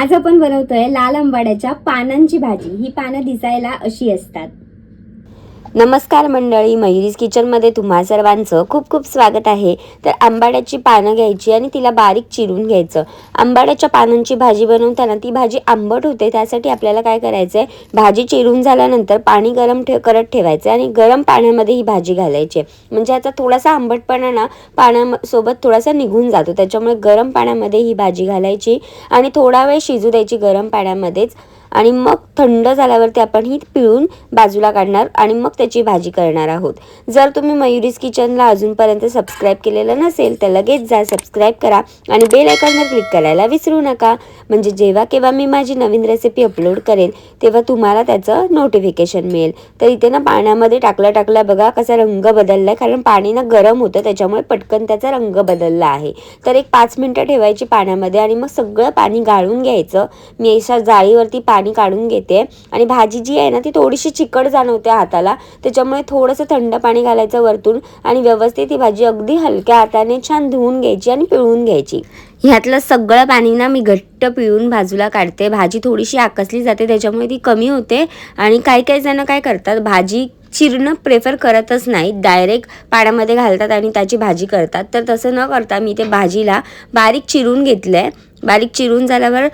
आज आपण बनवतोय लाल आंबाड्याच्या पानांची भाजी. ही पानं दिसायला अशी असतात. नमस्कार मंडळी मयुरीज किचनमध्ये तुम्हा सर्वांचं खूप खूप स्वागत आहे. तर आंबाड्याची पानं घ्यायची आणि तिला बारीक चिरून घ्यायचं. आंबाड्याच्या पानांची भाजी बनवताना ती भाजी आंबट होते त्यासाठी आपल्याला काय करायचं आहे भाजी चिरून झाल्यानंतर पाणी गरम ठे करत ठेवायचं आणि गरम पाण्यामध्ये ही भाजी घालायची. म्हणजे आता थोडासा आंबटपणा ना पाण्यासोबत थोडासा निघून जातो. त्याच्यामुळे गरम पाण्यामध्ये ही भाजी घालायची आणि थोडा वेळ शिजू द्यायची गरम पाण्यामध्येच. आणि मग थंड झाल्यावरती आपण ही पिळून बाजूला काढणार आणि मग त्याची भाजी करणार आहोत. जर तुम्ही मयुरीज किचनला अजूनपर्यंत सबस्क्राईब केलेलं नसेल तर लगेच जा सबस्क्राईब करा आणि बेल आयकॉनवर क्लिक करायला विसरू नका. म्हणजे जेव्हा केव्हा मी माझी नवीन रेसिपी अपलोड करेल तेव्हा तुम्हाला त्याचं नोटिफिकेशन मिळेल. तर इथे ना पाण्यामध्ये टाकलं टाकलं बघा कसा रंग बदलला आहे कारण पाणी ना गरम होतं त्याच्यामुळे पटकन त्याचा रंग बदलला आहे. तर एक पाच मिनटं ठेवायची पाण्यामध्ये आणि मग सगळं पाणी गाळून घ्यायचं. मी अशा जाळीवरती पाणी पाणी काढून घेते. आणि भाजी जी आहे ना ती थोडीशी चिकट जाणवते हाताला. त्याच्यामुळे थोडंसं थंड पाणी घालायचं वरतून आणि व्यवस्थित ही भाजी अगदी हलक्या हाताने छान धुवून घ्यायची आणि पिळून घ्यायची. ह्यातलं सगळं पाणी ना मी घट्ट पिळून बाजूला काढते. भाजी थोडीशी आकसली जाते त्याच्यामुळे ती कमी होते. आणि काही काही जण काय करतात भाजी चिरणं प्रेफर करतच नाही डायरेक्ट पाण्यामध्ये घालतात आणि त्याची भाजी करतात. तर तसं न करता मी ते भाजीला बारीक चिरून घेतलं आहे बारीक चिरून झाल्यावर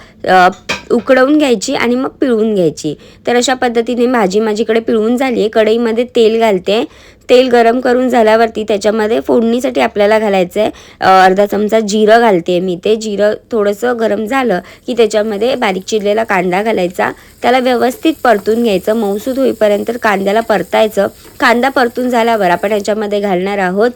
उकडवून घ्यायची आणि मग पिळून घ्यायची. तर अशा पद्धतीने भाजी माझीकडे पिळून झाली आहे कढईमध्ये तेल घालते. तेल गरम करून झाल्यावरती त्याच्यामध्ये फोडणीसाठी आपल्याला घालायचं आहे. अर्धा चमचा जिरं घालते मी. ते जिरं थोडंसं गरम झालं की त्याच्यामध्ये बारीक चिरलेला कांदा घालायचा. त्याला व्यवस्थित परतून घ्यायचं. मौसूद होईपर्यंत कांद्याला परतायचं. कांदा परतून झाल्यावर आपण याच्यामध्ये घालणार आहोत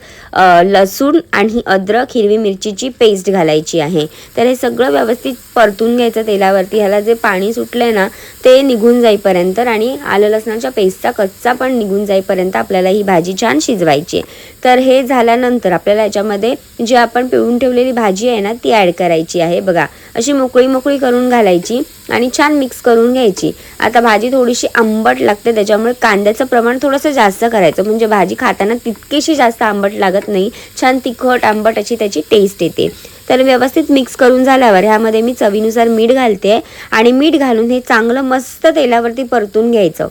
लसूण आणि अद्रक हिरवी मिरचीची पेस्ट घालायची आहे. तर हे सगळं व्यवस्थित परतून घ्यायचं तेलावरती. ह्याला जे पाणी सुटलं ना ते निघून जाईपर्यंत आणि आलं लसणाच्या पेस्टचा कच्चा पण निघून जाईपर्यंत आपल्याला ही भाजी छान शिजवायची तर हे झाल्यानंतर आपल्याला याच्यामध्ये जी आपण पिळून ठेवलेली भाजी आहे ना ती ॲड करायची आहे. बघा अशी मोकळी मोकळी करून घालायची आणि छान मिक्स करून घ्यायची. आता भाजी थोडीशी आंबट लागते त्याच्यामुळे कांद्याचं प्रमाण थोडंसं जास्त करायचं. म्हणजे भाजी खाताना तितकीशी जास्त आंबट लागत नाही. छान तिखट आंबट अशी त्याची टेस्ट येते. तर व्यवस्थित मिक्स करून झाल्यावर ह्यामध्ये मी चवीनुसार मीठ घालते आणि मीठ घालून हे चांगलं मस्त तेलावरती परतून घ्यायचं.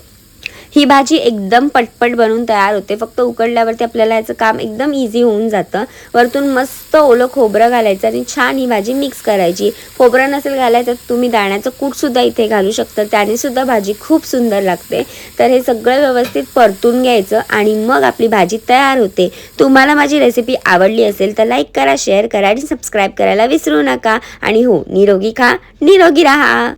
ही भाजी एकदम पटपट बनवून तयार होते. फक्त उकडल्यावरती आपल्याला याचं काम एकदम इझी होऊन जातं. वरतून मस्त ओलं खोबरं घालायचं आणि छान ही भाजी मिक्स करायची. खोबरं नसेल घालायचं तर तुम्ही दाण्याचं कूटसुद्धा इथे घालू शकता. त्यानेसुद्धा भाजी खूप सुंदर लागते. तर हे सगळं व्यवस्थित परतून घ्यायचं आणि मग आपली भाजी तयार होते. तुम्हाला माझी रेसिपी आवडली असेल तर लाईक करा शेअर करा आणि सबस्क्राईब करायला विसरू नका. आणि हो निरोगी खा निरोगी राहा.